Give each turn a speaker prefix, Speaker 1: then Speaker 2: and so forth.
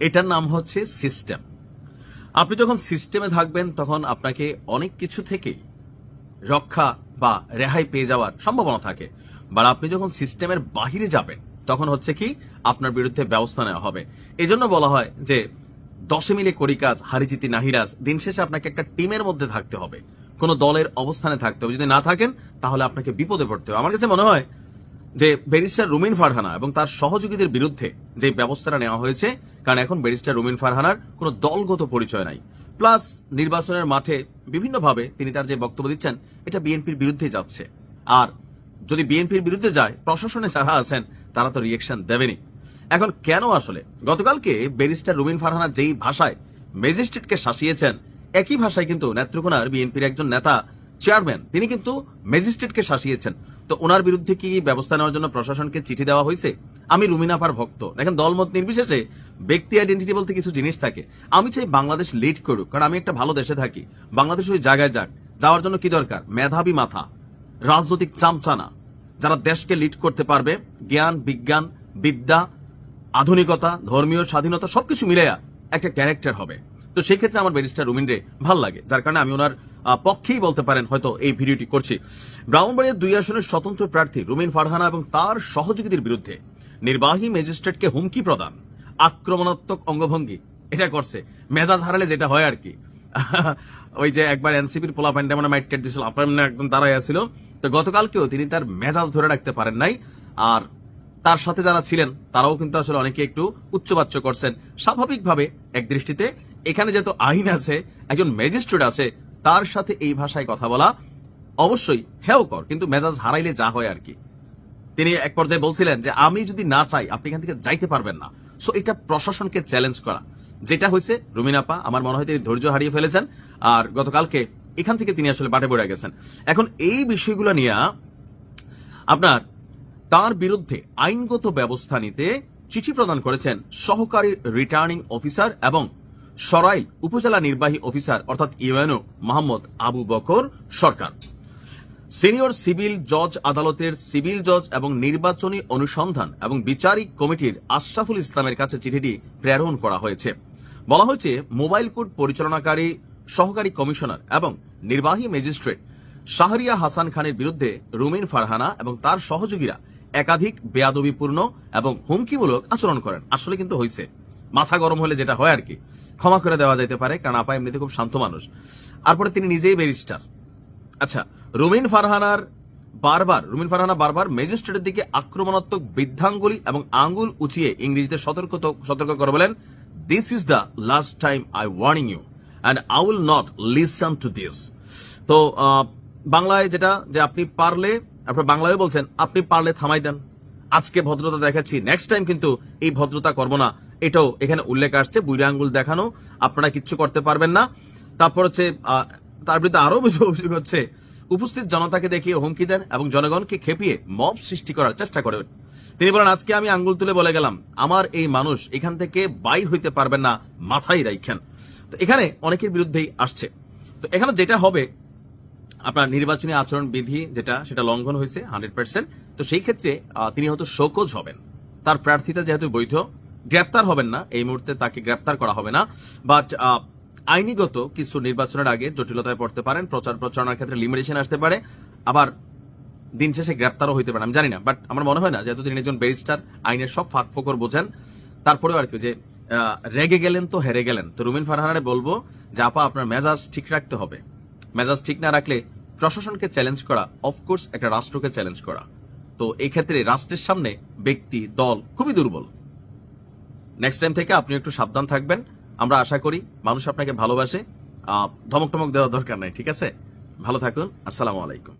Speaker 1: এটার নাম হচ্ছে সিস্টেম। আপনি যখন সিস্টেমে থাকবেন, তখন আপনাকে অনেক কিছু থেকেই রক্ষা বা রেহাই পেয়ে যাওয়ার সম্ভাবনা থাকে। বা আপনি যখন সিস্টেমের বাহিরে যাবেন, তখন হচ্ছে কি, আপনার বিরুদ্ধে ব্যবস্থা নেওয়া হবে। এই জন্য বলা হয় যে, দশে মিলে করি কাজ হারিজিতি নাহিরাজ দিন শেষে আপনাকে একটা টিমের মধ্যে থাকতে হবে। কোনো দলের অবস্থানে থাকতে হবে। যদি না থাকেন, তাহলে আপনাকে বিপদে পড়তে হবে। আমার কাছে মনে হয় যে, ব্যারিস্টার রুমিন ফারহানা এবং তার সহযোগীদের বিরুদ্ধে যে ব্যবস্থাটা নেওয়া হয়েছে কারণ এখন ব্যারিস্টার রুমিন ফারহানার কোনো দলগত পরিচয় নাই। প্লাস নির্বাচনের মাঠে বিভিন্নভাবে তিনি তার যে বক্তব্য দিচ্ছেন, এটা বিএনপির বিরুদ্ধে যাচ্ছে। আর যদি বিএনপির বিরুদ্ধে যায়, প্রশাসনে যারা আছেন, তারা তো রিয়েকশন দেবেনি এখন কেন আসলে? গতকালকে ব্যারিস্টার রুমিন ফারহানা যেই ভাষায় ম্যাজিস্ট্রেটকে শাসিয়েছেন, একই ভাষায় কিন্তু নেত্রকোনার বিএনপির একজন নেতা চেয়ারম্যান, তিনি কিন্তু ম্যাজিস্ট্রেটকে শাসিয়েছেন। তো ওনার বিরুদ্ধে কি ব্যবস্থা নেওয়ার জন্য প্রশাসনকে চিঠি দেওয়া হয়েছে? আমি রুমিনাপার ভক্ত। দেখেন, দলমত নির্বিশেষে ব্যক্তি আইডেন্টিটি বলতে কিছু জিনিস থাকে। আমি চাই বাংলাদেশ লিড করুক, কারণ আমি একটা ভালো দেশে থাকি। বাংলাদেশ ওই জায়গায় যাক, যাওয়ার জন্য কি দরকার? মেধাবী মাথা, রাজনৈতিক চামচানা, যারা দেশকে লিড করতে পারবে, জ্ঞান, বিজ্ঞান, বিদ্যা, আধুনিকতা, ধর্মীয় স্বাধীনতা, সবকিছু মিলাইয়া একটা ক্যারেক্টার হবে। তো সেই ক্ষেত্রে আমার ব্যারিস্টার রুমিন রে ভালো লাগে, যার কারণে আমি ওনার পক্ষেই বলতে পারেন হয়তো এই ভিডিওটি করছি। ব্রাহ্মণবাড়িয়ার দুই আসনের স্বতন্ত্র প্রার্থী রুমিন ফারহানা এবং তার সহযোগীদের বিরুদ্ধে নির্বাহী ম্যাজিস্ট্রেটকে হুমকি প্রদান, আক্রমণাত্মক অঙ্গভঙ্গি। এটা করছে। মেজাজ হারালে যেটা হয় আর কি। ওই যে একবার এনসিপির পোলা প্যান্ডে মানে দিছিল, আপনার একদম দাঁড়াই আসছিল তো গতকালকেও তিনি তার মেজাজ ধরে রাখতে পারেন নাই। আর তার সাথে যারা ছিলেন, তারাও কিন্তু আসলে অনেকে একটু উচ্চবাচ্য করছেন। স্বাভাবিকভাবে এক দৃষ্টিতে এখানে যেহেতু আইন আছে, একজন ম্যাজিস্ট্রেট আছে, তার সাথে এই ভাষায় কথা বলা অবশ্যই হেও কর, কিন্তু মেজাজ হারাইলে যা হয় আর কি। তিনি এক পর্যায়ে বলছিলেন যে, আমি যদি না চাই, আপনি এখান থেকে যাইতে পারবেন না। সো এটা প্রশাসনকে চ্যালেঞ্জ করা। যেটা হয়েছে রুমিনাপা আমার মনে হয় তিনি ধৈর্য হারিয়ে ফেলেছেন। আর গতকালকে এখান থেকে তিনি আসলে বাটে পড়ে গেছেন। এখন এই বিষয়গুলো নিয়ে আপনার, তার বিরুদ্ধে আইনগত ব্যবস্থা নিতে চিঠি প্রদান করেছেন সহকারী রিটার্নিং অফিসার এবং সরাইল উপজেলা নির্বাহী অফিসার অর্থাৎ UNO, Mohammad Abu Bakar Sarkar. Senior civil জজ আদালতের সিভিল জজ এবং নির্বাচনী অনুসন্ধান এবং বিচারিক কমিটির আশরাফুল ইসলামের কাছে চিঠিটি প্রেরণ করা হয়েছে। বলা হয়েছে, মোবাইল কোর্ট পরিচালনাকারী, সহকারী কমিশনার এবং নির্বাহী ম্যাজিস্ট্রেট শাহরিয়া হাসান খানের বিরুদ্ধে রুমিন ফারহানা এবং তার সহযোগীরা একাধিক বেয়াদবিপূর্ণ এবং হুমকিমূলক আচরণ করেন। আসলে কিন্তু হয়েছে মাথা গরম হলে যেটা হয় আর কি। ক্ষমা করে দেওয়া যেতে পারে, কারণ আপা এমনিতে খুব শান্ত মানুষ। তারপরে তিনি নিজেই ব্যারিস্টার। আচ্ছা রুমিন ফারহানার বারবার, রুমিন ফারহানা বারবার ম্যাজিস্ট্রেটের দিকে আক্রমণাত্মক বৃদ্ধাঙ্গুলি এবং আঙ্গুল উঁচিয়ে ইংরেজিতে সতর্ক সতর্ক করে বলেন this is the last time I warning you and I will not listen to this তো বাংলায় যেটা, যে আপনি পারলে, আপনার বাংলায় বলছেন, আপনি পারলে থামাই দেন। আজকে ভদ্রতা দেখাচ্ছি নেক্সট টাইম কিন্তু এই ভদ্রতা করব না। এটাও এখানে উল্লেখ আসছে, বুড়ি আঙ্গুল দেখানো, আপনারা কিচ্ছু করতে পারবেন না। তারপর হচ্ছে তার বিরুদ্ধে আরও বেশি অভিযোগ হচ্ছে উপস্থিত জনতাকে দেখিয়ে হুমকি দেন এবং জনগণকে খেপিয়ে মব সৃষ্টি করার চেষ্টা করেন। তিনি বলেন, আজকে আমি আঙ্গুল তুলে বলে গেলাম, আমার এই মানুষ এখান থেকে বাইর হইতে পারবেন না, মাথায় রাইখেন। তো এখানে অনেকের বিরুদ্ধেই আসছে। তো এখানে যেটা হবে, আপনার নির্বাচনী আচরণ বিধি যেটা, সেটা লঙ্ঘন হয়েছে হান্ড্রেড পার্সেন্ট। তো সেই ক্ষেত্রে তিনি হয়তো শোকজ হবেন। তার প্রার্থিতা যেহেতু বৈধ, গ্রেপ্তার হবেন না, এই মুহূর্তে তাকে গ্রেপ্তার করা হবে না। বাট আইনিগত কিছু নির্বাচনের আগে জটিলতায় পড়তে পারেন, প্রচার প্রচারণার ক্ষেত্রে লিমিটেশন আসতে পারে, আবার দিন শেষে গ্রেপ্তারও হইতে পারে, আমি জানি না বাট আমার মনে হয় না, যেহেতু তিনি একজন ব্যারিস্টার, আইনের সব ফাঁক ফোকর বোঝেন। তারপরেও আর কি, যে রেগে গেলেন তো হেরে গেলেন। তো রুমিন ফারহানারে বলব যে, আপা, আপনার মেজাজ ঠিক রাখতে হবে। মেজাজ ঠিক না রাখলে প্রশাসনকে চ্যালেঞ্জ করা অফকোর্স একটা রাষ্ট্রকে চ্যালেঞ্জ করা। তো এই ক্ষেত্রে রাষ্ট্রের সামনে ব্যক্তি, দল খুবই দুর্বল। নেক্সট টাইম থেকে আপনি একটু সাবধান থাকবেন। আমরা আশা করি মানুষ আপনাকে ভালোবাসে। ধমক টমক দেওয়ার দরকার নাই, ঠিক আছে? ভালো থাকুন, আসসালামু আলাইকুম।